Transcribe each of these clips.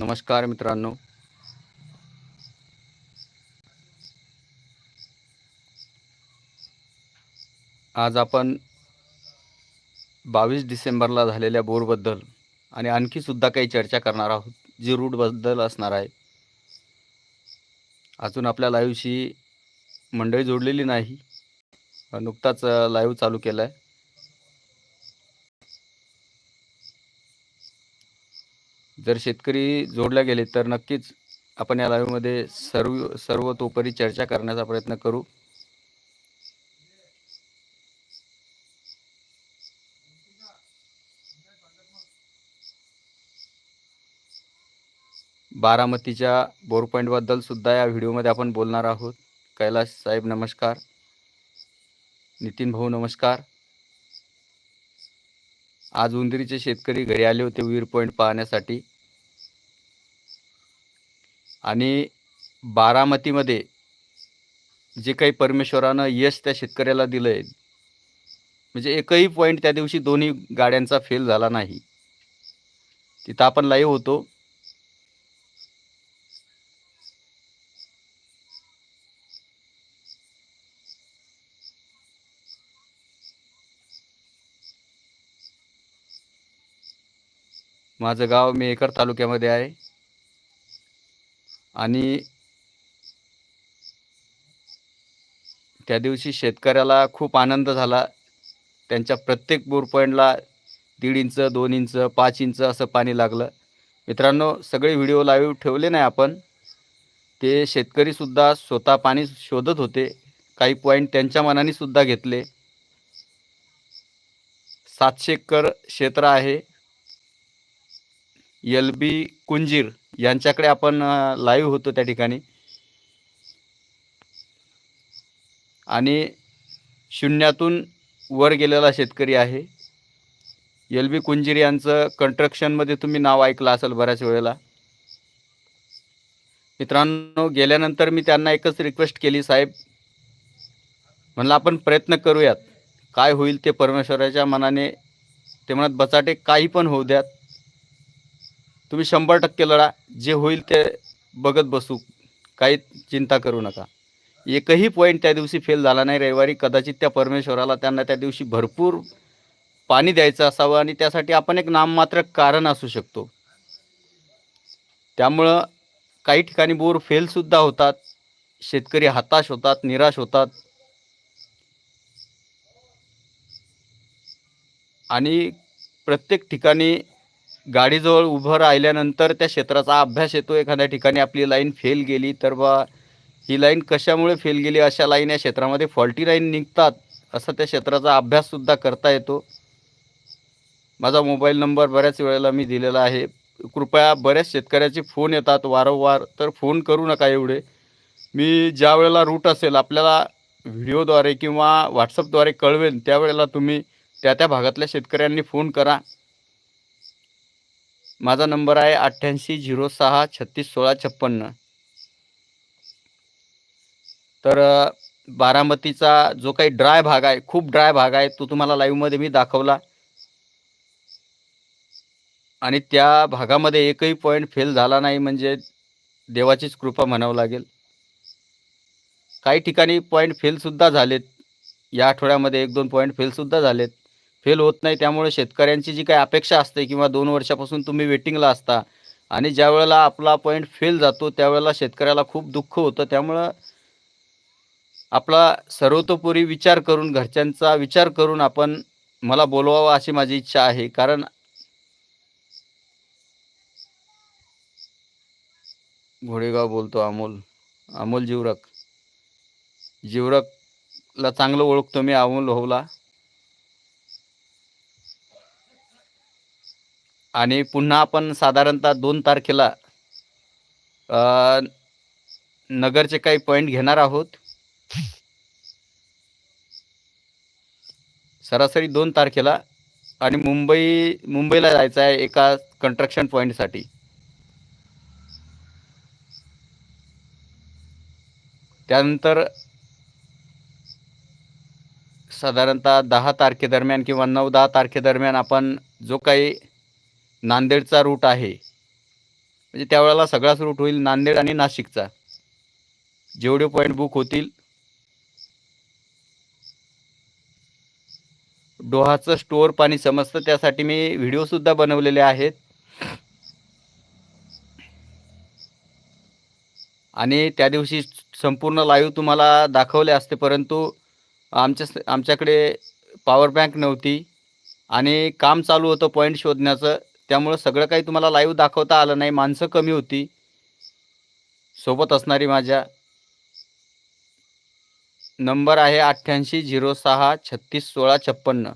नमस्कार मित्रांनो. आज आपण बावीस डिसेंबरला झालेल्या बोरबद्दल आणि आणखी सुद्धा काही चर्चा करणार आहोत जी रूटबद्दल असणार आहे. अजून आपल्या लाईव्हशी मंडळी जोडलेली नाही नुकताच लाईव्ह चालू केला आहे जर शेतकरी जोडल्या गेले तर नक्कीच आपण या लाईव्हमध्ये सर्व सर्वतोपरी चर्चा करण्याचा प्रयत्न करू. बारामतीच्या बोर पॉईंटबद्दल सुद्धा या व्हिडिओमध्ये आपण बोलणार आहोत. कैलाश साहेब नमस्कार. नितीन भाऊ नमस्कार. आज उंदरीचे शेतकरी घरी आले होते वीर पॉईंट पाहण्यासाठी. आणि बारामतीमध्ये जे काही परमेश्वरानं यश त्या शेतकऱ्याला दिलं आहे म्हणजे एकही पॉईंट त्या दिवशी दोन्ही गाड्यांचा फेल झाला नाही. तिथं आपण लाईव्ह होतो. माझं गाव मेकर तालुक्यामध्ये आहे. आणि त्या दिवशी शेतकऱ्याला खूप आनंद झाला. त्यांच्या प्रत्येक बोर पॉईंटला दीड इंच दोन इंच पाच इंच असं पाणी लागलं. मित्रांनो सगळे व्हिडिओ लाईव्ह ठेवले नाही आपण. ते शेतकरीसुद्धा स्वतः पाणी शोधत होते. काही पॉईंट त्यांच्या मनाने सुद्धा घेतले. सातशे एकर क्षेत्र आहे. L B Kunjir. यांच्याकडे आपण लाईव्ह होतो त्या ठिकाणी. आणि शून्यातून वर गेलेला शेतकरी आहे. एल बी कुंजीर यांचं कंस्ट्रक्शनमध्ये तुम्ही नाव ऐकलं असेल बऱ्याच वेळेला. मित्रांनो गेल्यानंतर मी त्यांना एकच रिक्वेस्ट केली साहेब. म्हणलं आपण प्रयत्न करूयात. काय होईल ते परमेश्वराच्या मनाने. ते म्हणत बचाटे काही पण होऊ द्यात. तुम्ही शंभर टक्के लढा. जे होईल ते बघत बसू. काही चिंता करू नका. एकही पॉईंट त्या दिवशी फेल झाला नाही रविवारी. कदाचित त्या परमेश्वराला त्यांना त्या दिवशी भरपूर पाणी द्यायचं असावं आणि त्यासाठी आपण एक नाममात्र कारण असू शकतो. त्यामुळं काही ठिकाणी बोर फेलसुद्धा होतात. शेतकरी हताश होतात निराश होतात. आणि प्रत्येक ठिकाणी गाडीजवळ उभं राहिल्यानंतर त्या क्षेत्राचा अभ्यास येतो. एखाद्या ठिकाणी आपली लाईन फेल गेली तर बा ही लाईन कशामुळे फेल गेली? अशा लाईन या क्षेत्रामध्ये फॉल्टी लाईन निघतात असा त्या क्षेत्राचा अभ्याससुद्धा करता येतो. माझा मोबाईल नंबर बऱ्याच वेळेला मी दिलेला आहे. कृपया बऱ्याच शेतकऱ्याचे फोन येतात वारंवार तर फोन करू नका एवढे. मी ज्या वेळेला रूट असेल आपल्याला व्हिडिओद्वारे किंवा व्हॉट्सअपद्वारे कळवेल त्यावेळेला तुम्ही त्या त्या भागातल्या शेतकऱ्यांनी फोन करा. माझा नंबर आहे अठ्ठ्याऐंशी झिरो सहा छत्तीस सोळा छप्पन्न. तर बारामतीचा जो काही ड्राय भाग आहे खूप ड्राय भाग आहे तो तुम्हाला लाईव्हमध्ये मी दाखवला. आणि त्या भागामध्ये एकही पॉईंट फेल झाला नाही म्हणजे देवाचीच कृपा म्हणावं लागेल. काही ठिकाणी पॉईंट फेलसुद्धा झालेत. या आठवड्यामध्ये एक दोन पॉईंट फेलसुद्धा झालेत. फेल होत नाही. त्यामुळे शेतकऱ्यांची जी काही अपेक्षा असते किंवा दोन वर्षापासून तुम्ही वेटिंगला असता आणि ज्या वेळेला आपला पॉईंट फेल जातो त्यावेळेला शेतकऱ्याला खूप दुःख होतं. त्यामुळं आपला सर्वतोपरी विचार करून घरच्यांचा विचार करून आपण मला बोलवावं अशी माझी इच्छा आहे. कारण घोडेगाव बोलतो अमोल. अमोल जीवरक. जीवरकला चांगलं ओळखतो मी अमोल होवला. आणि पुन्हा आपण साधारणतः दोन तारखेला नगरचे काही पॉईंट घेणार आहोत. सरासरी दोन तारखेला आणि मुंबई मुंबईला जायचं आहे एका कंस्ट्रक्शन पॉईंटसाठी त्यानंतर साधारणतः दहा तारखेदरम्यान किंवा नऊ दहा तारखेदरम्यान आपण जो काही नांदेडचा रूट आहे. म्हणजे त्यावेळेला सगळाच रूट होईल नांदेड आणि नाशिकचा. जेवढे पॉईंट बुक होतील डोहाचं स्टोअर पाणी समजतं. त्यासाठी मी व्हिडिओसुद्धा बनवलेले आहेत. आणि त्या दिवशी संपूर्ण लाईव्ह तुम्हाला दाखवले असते परंतु आमच्या आमच्याकडे पॉवर बँक नव्हती. आणि काम चालू होतं पॉईंट शोधण्याचं. त्यामुळं सगळं काही तुम्हाला लाईव्ह दाखवता आलं नाही. माणसं कमी होती. सोबत असणारी माझ्या नंबर आहे अठ्ठ्याऐंशी झिरो सहा छत्तीस सोळा छप्पन्न.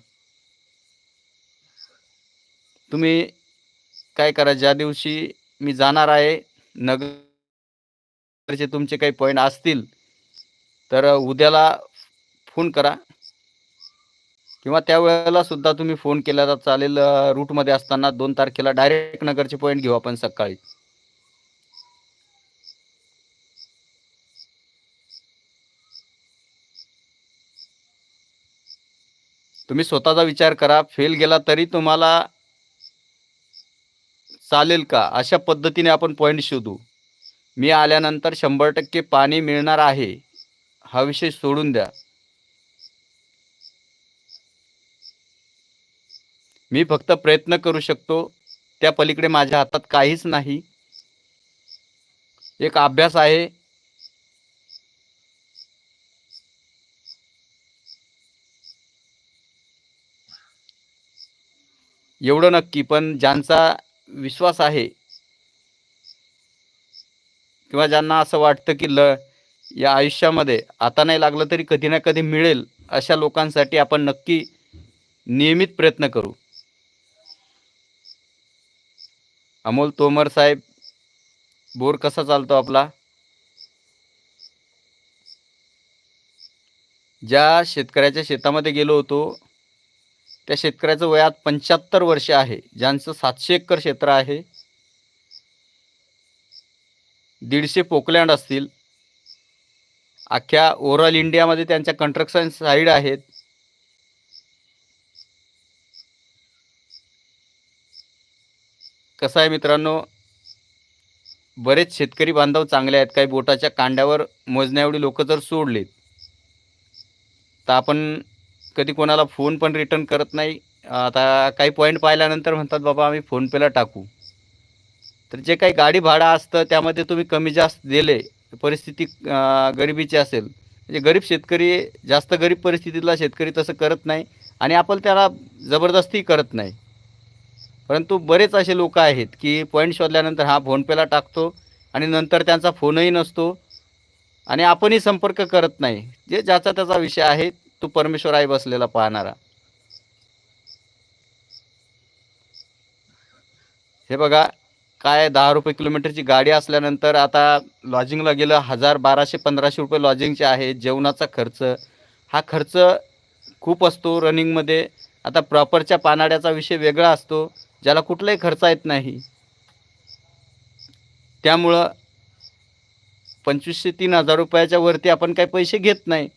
तुम्ही काय करा ज्या दिवशी मी जाणार आहे नगरचे तुमचे काही पॉईंट असतील तर उद्याला फोन करा. किंवा त्यावेळेला सुद्धा तुम्ही फोन केला तर चालेल रूटमध्ये असताना दोन तारखेला डायरेक्ट नगरचे पॉईंट घेऊ आपण सकाळी. तुम्ही स्वतःचा विचार करा फेल गेला तरी तुम्हाला चालेल का? अशा पद्धतीने आपण पॉईंट शोधू. मी आल्यानंतर शंभर टक्के पाणी मिळणार आहे. हा विषय सोडून द्या. मी फक्त प्रयत्न करू शकतो त्या पलीकडे माझ्या हातात काहीच नाही. एक अभ्यास आहे. एवढं नक्की पण ज्यांचा विश्वास आहे किंवा ज्यांना असं वाटतं की ल या आयुष्यामध्ये आता नाही लागलं तरी कधी ना कधी मिळेल अशा लोकांसाठी आपण नक्की नियमित प्रयत्न करू. अमोल तोमर साहेब बोर कसा चालतो आपला? ज्या शेतकऱ्याच्या शेतामध्ये गेलो होतो त्या शेतकऱ्याचं वयात पंच्याहत्तर वर्ष आहे. ज्यांचं सातशे एकर क्षेत्र आहे दीडशे पोकलँड असतील. अख्ख्या ओव्हरऑल इंडियामध्ये त्यांच्या कन्स्ट्रक्शन साईड आहेत. कसं आहे मित्रांनो? बरेच शेतकरी बांधव चांगले आहेत. काही बोटाच्या कांड्यावर मोजण्याएवढी लोक जर सोडलेत तर आपण कधी कोणाला फोन पण रिटर्न करत नाही. आता काही पॉईंट पाहिल्यानंतर म्हणतात बाबा आम्ही फोनपेला टाकू. तर जे काही गाडी भाडं असतं त्यामध्ये तुम्ही कमी जास्त दिले परिस्थिती गरिबीची असेल म्हणजे गरीब शेतकरी जास्त गरीब परिस्थितीतला शेतकरी तसं करत नाही आणि आपण त्याला जबरदस्ती करत नाही. परंतु बरेच असे लोक आहेत की पॉईंट शोधल्यानंतर हा फोनपेला टाकतो आणि नंतर त्यांचा फोनही नसतो. आणि आपणही संपर्क करत नाही. जे ज्याचा त्याचा विषय आहे तो परमेश्वर आई बसलेला पाहणारा. हे बघा काय दहा रुपये किलोमीटरची गाडी असल्यानंतर आता लॉजिंगला गेलं हजार बाराशे पंधराशे रुपये लॉजिंगचे आहे. जेवणाचा खर्च. हा खर्च खूप असतो रनिंगमध्ये आता प्रॉपरच्या पानाड्याचा विषय वेगळा असतो. ज्याला कुठलाही खर्च येत नाही. त्यामुळं पंचवीसशे तीन हजार रुपयाच्या वरती आपण काही पैसे घेत नाही.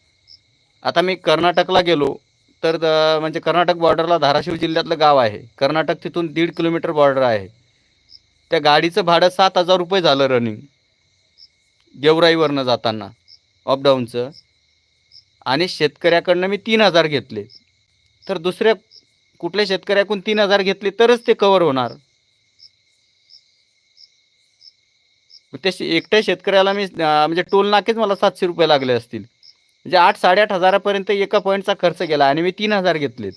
आता मी कर्नाटकला गेलो तर द- म्हणजे कर्नाटक बॉर्डरला धाराशिव जिल्ह्यातलं गाव आहे. कर्नाटक तिथून दीड किलोमीटर बॉर्डर आहे. त्या गाडीचं भाडं सात हजार रुपये झालं रनिंग गेवराईवरनं जाताना अपडाऊनचं आणि शेतकऱ्याकडनं मी तीन हजार घेतले. तर दुसऱ्या कुठल्या शेतकऱ्याकडून तीन हजार घेतले तरच ते कवर होणार. त्या शे- एकट्या शेतकऱ्याला मी म्हणजे टोल नाकेच मला सातशे रुपये लागले असतील. म्हणजे आठ साडेआठ हजारापर्यंत एका पॉईंटचा खर्च केला आणि मी तीन हजार घेतलेत.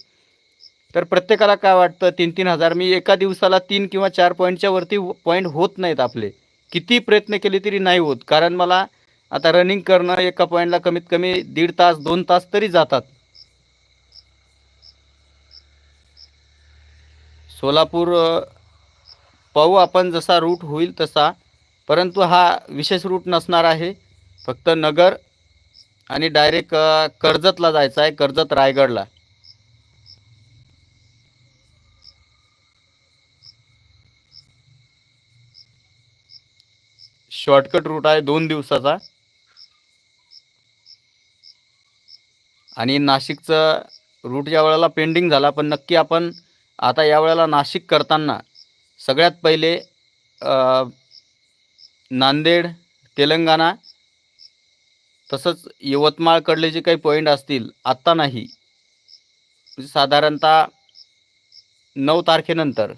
तर प्रत्येकाला काय वाटतं? तीन तीन हजार. मी एका दिवसाला तीन किंवा चार पॉईंटच्या वरती पॉईंट होत नाहीत आपले. किती प्रयत्न केले तरी नाही होत. कारण मला आता रनिंग करणं एका पॉईंटला कमीत कमी दीड तास दोन तास तरी जातात. सोलापूर पाहू आपण जसा रूट होईल तसा. परंतु हा विशेष रूट नसणार आहे. फक्त नगर आणि डायरेक्ट कर्जतला जायचं आहे कर्जत रायगडला. शॉर्टकट रूट आहे दोन दिवसाचा. आणि नाशिकचं रूट या वेळेला पेंडिंग झाला पण नक्की आपण आता यावेळेला नाशिक करताना सगळ्यात पहिले नांदेड तेलंगणा तसंच यवतमाळकडले जे काही पॉईंट असतील आत्ता नाही. म्हणजे साधारणतः नऊ तारखेनंतर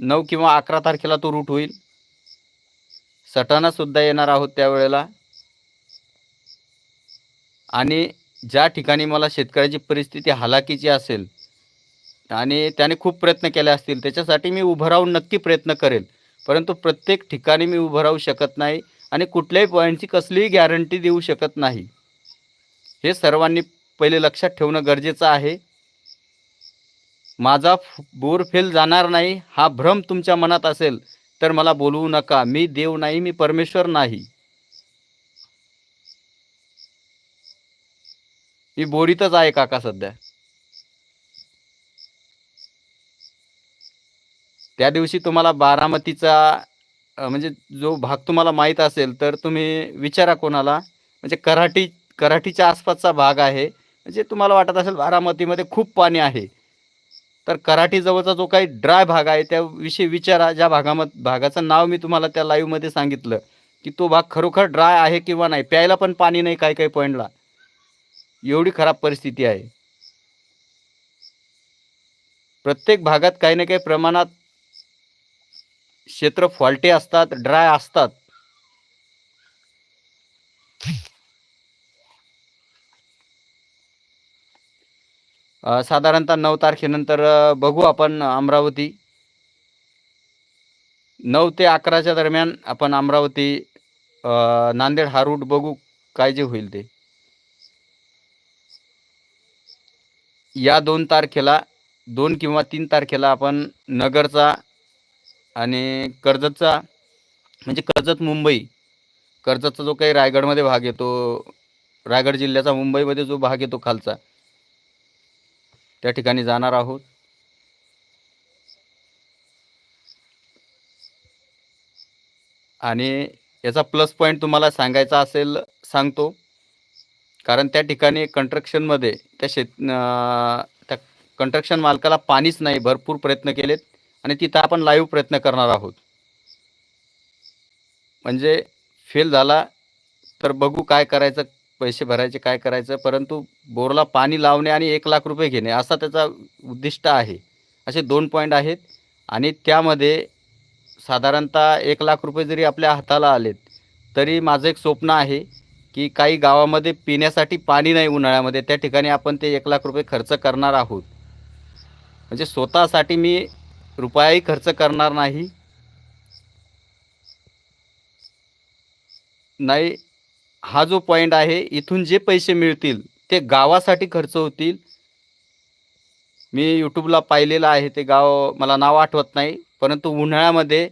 नऊ किंवा अकरा तारखेला तो रूट होईल. सटाणासुद्धा येणार आहोत त्यावेळेला आणि ज्या ठिकाणी मला शेतकऱ्याची परिस्थिती हालाकीची असेल आणि त्याने खूप प्रयत्न केले असतील. त्याच्यासाठी मी उभं राहून नक्की प्रयत्न करेल. परंतु प्रत्येक ठिकाणी मी उभं राहू शकत नाही आणि कुठल्याही पॉईंटची कसलीही गॅरंटी देऊ शकत नाही. हे सर्वांनी पहिले लक्षात ठेवणं गरजेचं आहे. माझा फ- बोर फेल जाणार नाही हा भ्रम तुमच्या मनात असेल तर मला बोलवू नका. मी देव नाही मी परमेश्वर नाही. मी बोरीतच आहे काका सध्या. त्या दिवशी तुम्हाला बारामतीचा म्हणजे जो भाग तुम्हाला माहीत असेल तर तुम्ही विचारा कोणाला. म्हणजे कराठी कराठीच्या आसपासचा भाग आहे. म्हणजे तुम्हाला वाटत असेल बारामतीमध्ये खूप पाणी आहे. तर कराठीजवळचा जो काही ड्राय भाग आहे त्याविषयी विचारा. ज्या भागामध्ये भागाचं नाव मी तुम्हाला त्या लाईव्हमध्ये सांगितलं की तो भाग खरोखर ड्राय आहे किंवा नाही. प्यायला पण पाणी नाही काही काही पॉईंटला. एवढी खराब परिस्थिती आहे. प्रत्येक भागात काही ना काही प्रमाणात क्षेत्र फॉल्टी असतात ड्राय असतात. साधारणतः नऊ तारखेनंतर बघू आपण अमरावती. नऊ ते अकराच्या दरम्यान आपण अमरावती नांदेड हा रूट बघू काय जे होईल ते. या दोन तारखेला दोन किंवा तीन तारखेला आपण नगरचा आणि कर्जतचा म्हणजे कर्जत मुंबई कर्जतचा जो काही रायगडमध्ये भाग येतो रायगड जिल्ह्याचा मुंबईमध्ये जो भाग येतो खालचा. त्या ठिकाणी जाणार आहोत. आणि याचा प्लस पॉईंट तुम्हाला सांगायचा असेल सांगतो. कारण त्या ठिकाणी कंट्रक्शनमध्ये त्या शेत त्या कंट्रक्शन मालकाला पाणीच नाही भरपूर प्रयत्न केलेत. आणि तिथं आपण लाईव्ह प्रयत्न करणार आहोत. म्हणजे फेल झाला तर बघू काय करायचं पैसे भरायचे काय करायचं परंतु बोरला पाणी लावणे आणि एक लाख रुपये घेणे असा त्याचा उद्दिष्ट आहे. असे दोन पॉईंट आहेत आणि त्यामध्ये साधारणतः एक लाख रुपये जरी आपल्या हाताला आलेत तरी माझं एक स्वप्न आहे की काही गावामध्ये पिण्यासाठी पाणी नाही उन्हाळ्यामध्ये त्या ठिकाणी आपण ते एक लाख रुपये खर्च करणार आहोत. म्हणजे स्वतःसाठी मी रुपयाही खर्च करणार नाही. नाही हा जो पॉईंट आहे इथून जे पैसे मिळतील ते गावासाठी खर्च होतील. मी यूट्यूबला पाहिलेलं आहे ते गाव मला नाव आठवत नाही परंतु उन्हाळ्यामध्ये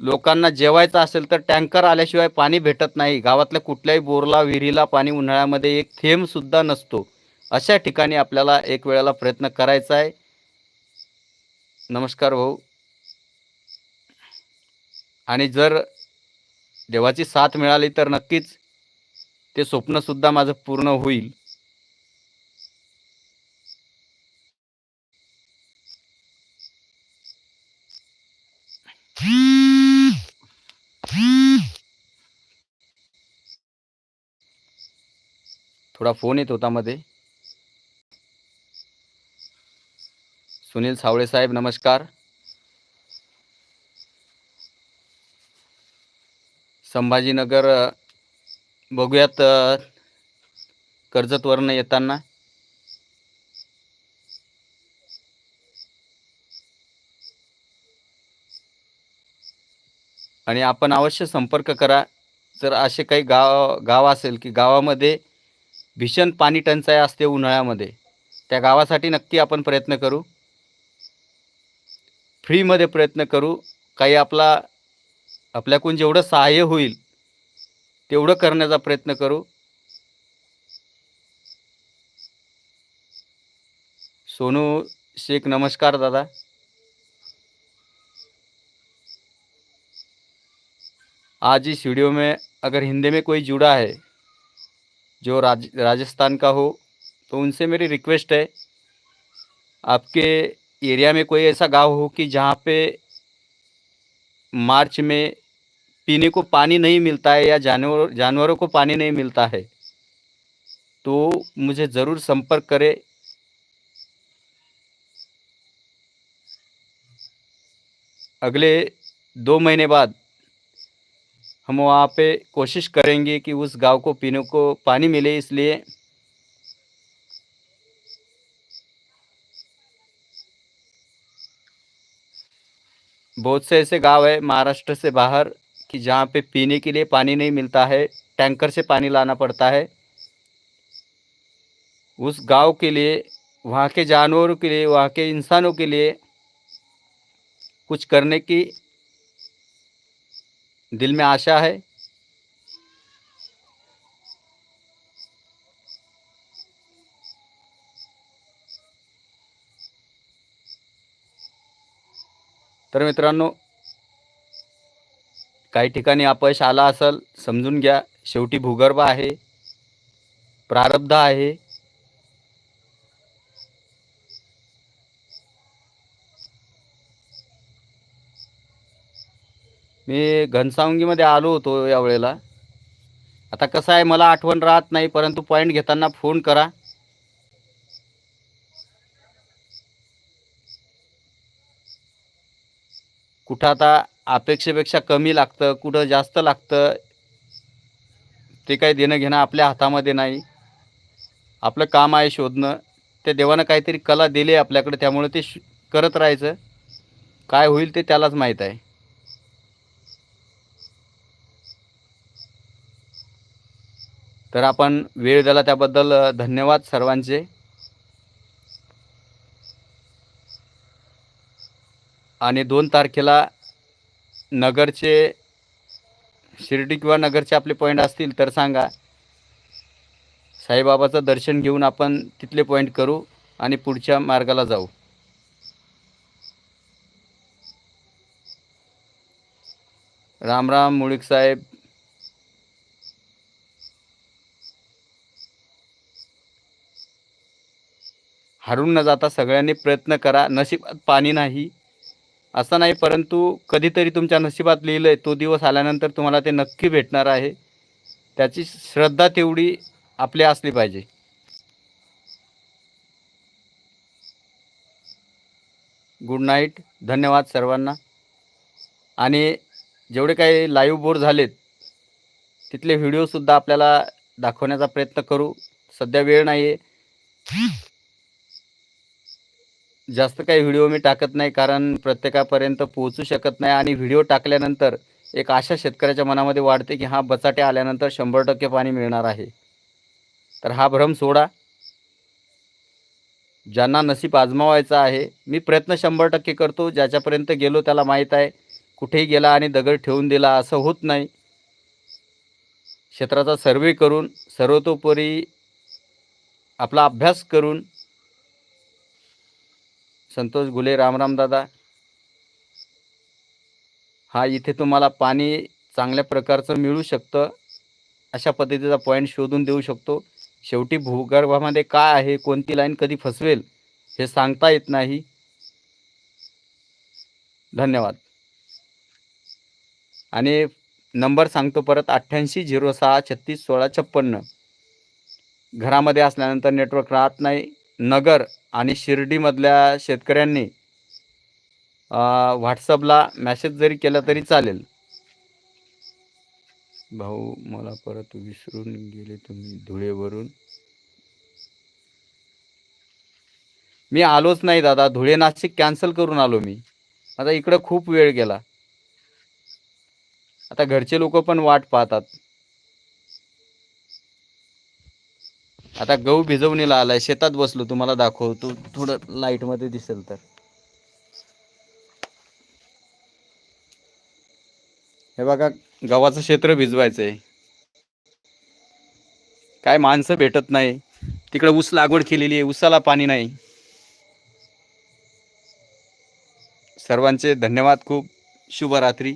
लोकांना जेवायचं असेल तर टँकर आल्याशिवाय पाणी भेटत नाही. गावातल्या कुठल्याही बोरला विहिरीला पाणी उन्हाळ्यामध्ये एक थेंबसुद्धा नसतो. अशा ठिकाणी आपल्याला एक वेळेला प्रयत्न करायचा आहे. नमस्कार भाऊ. आणि जर देवाची साथ मिळाली तर नक्कीच ते स्वप्नसुद्धा माझं पूर्ण होईल. थोडा फोन येत होता मध्ये. सुनील सावळे साहेब नमस्कार. संभाजीनगर बघूयात कर्जतवरनं येताना. आणि आपण अवश्य संपर्क करा. जर असे काही गाव गाव असेल की गावामध्ये भीषण पाणी टंचाई असते उन्हाळ्यामध्ये त्या गावासाठी नक्की आपण प्रयत्न करू. फ्रीमध्ये प्रयत्न करू. काही आपला आपल्याकडून जेवढं सहाय्य होईल तेवढं करण्याचा प्रयत्न करू. सोनू शेख नमस्कार दादा. आज इस वीडियो में अगर हिंदी में कोई जुड़ा है जो राज राजस्थान का हो तो उनसे मेरी रिक्वेस्ट है आपके एरिया में कोई ऐसा गाँव हो कि जहाँ पे मार्च में पीने को पानी नहीं मिलता है या जानवर, जानवरों को पानी नहीं मिलता है तो मुझे ज़रूर संपर्क करें। अगले दो महीने बाद हम वहाँ पे कोशिश करेंगे कि उस गाँव को पीने को पानी मिले, इसलिए बहुत से ऐसे गाँव है महाराष्ट्र से बाहर कि जहाँ पे पीने के लिए पानी नहीं मिलता है, टैंकर से पानी लाना पड़ता है। उस गाँव के लिए, वहाँ के जानवरों के लिए, वहाँ के इंसानों के लिए कुछ करने की दिल में आशा है। तर मित्रांनो काही ठिकाणी अपयश आला असेल समजून घ्या. शेवटी भूगर्भ आहे प्रारब्ध आहे. मी घनसावंगीमध्ये आलो होतो यावेळेला आता कसं आहे मला आठवण राहत नाही परंतु पॉईंट घेताना फोन करा. कुठं आता अपेक्षेपेक्षा कमी लागतं कुठं जास्त लागतं ते काही देणं घेणं आपल्या हातामध्ये नाही. आपलं काम आहे शोधणं. ते देवानं काहीतरी कला दिली आहे आपल्याकडे त्यामुळे ते श करत राहायचं. काय होईल ते त्यालाच माहीत आहे. तर आपण वेळ दिला त्याबद्दल धन्यवाद सर्वांचे. आणि दोन तारखेला नगरचे शिर्डी किंवा नगरचे आपले पॉईंट असतील तर सांगा. साईबाबाचं दर्शन घेऊन आपण तिथले पॉईंट करू आणि पुढच्या मार्गाला जाऊ. रामराम मुळीक साहेब. हारून न जाता सगळ्यांनी प्रयत्न करा. नशिबात पाणी नाही. असं नाही परंतु कधीतरी तुमच्या नशिबात लिहिलं आहे तो दिवस आल्यानंतर तुम्हाला ते नक्की भेटणार आहे. त्याची श्रद्धा तेवढी आपली असली पाहिजे. गुड नाईट धन्यवाद सर्वांना. आणि जेवढे काही लाईव्ह बोर झालेत तिथले व्हिडिओसुद्धा आपल्याला दाखवण्याचा प्रयत्न करू. सध्या वेळ नाही आहे जास्त काही व्हिडिओ मी टाकत नाही कारण प्रत्येकापर्यंत पोहोचू शकत नाही आणि व्हिडिओ टाकल्यानंतर एक आशा शेतकऱ्याच्या मनामध्ये वाढते की हा बचाटे आल्यानंतर शंभर टक्के पाणी मिळणार आहे. तर हा भ्रम सोडा. ज्यांना नसीब आजमावायचा आहे मी प्रयत्न शंभर टक्के करतो. ज्याच्यापर्यंत गेलो त्याला माहीत आहे कुठेही गेला आणि दगड ठेवून दिला असं होत नाही. क्षेत्राचा सर्वे करून सर्वतोपरी आपला अभ्यास करून संतोष गुले रामराम दादा. हा इथे तुम्हाला पाणी चांगल्या प्रकारचं मिळू शकतं. अशा पद्धतीचा पॉईंट शोधून देऊ शकतो. शेवटी भूगर्भामध्ये काय आहे कोणती लाईन कधी फसवेल हे सांगता येत नाही. धन्यवाद. आणि नंबर सांगतो परत अठ्ठ्याऐंशी झिरो सहा छत्तीस सोळा छप्पन्न. घरामध्ये असल्यानंतर नेटवर्क राहत नाही. नगर आणि शिर्डीमधल्या शेतकऱ्यांनी व्हॉट्सअपला मॅसेज जरी केला तरी चालेल. भाऊ मला परत विसरून गेले तुम्ही धुळेवरून. मी आलोच नाही दादा धुळे नाशिक कॅन्सल करून आलो मी. आता इकडं खूप वेळ गेला. आता घरचे लोक पण वाट पाहतात. आता गहू भिजवणीला आलाय शेतात बसलो तुम्हाला दाखवतो थोडं लाईटमध्ये दिसेल तर. हे बघा गव्हाचं क्षेत्र भिजवायचं आहे काय माणसं भेटत नाही. तिकडे ऊस लागवड केलेली आहे ऊसाला पाणी नाही. सर्वांचे धन्यवाद खूप शुभरात्री.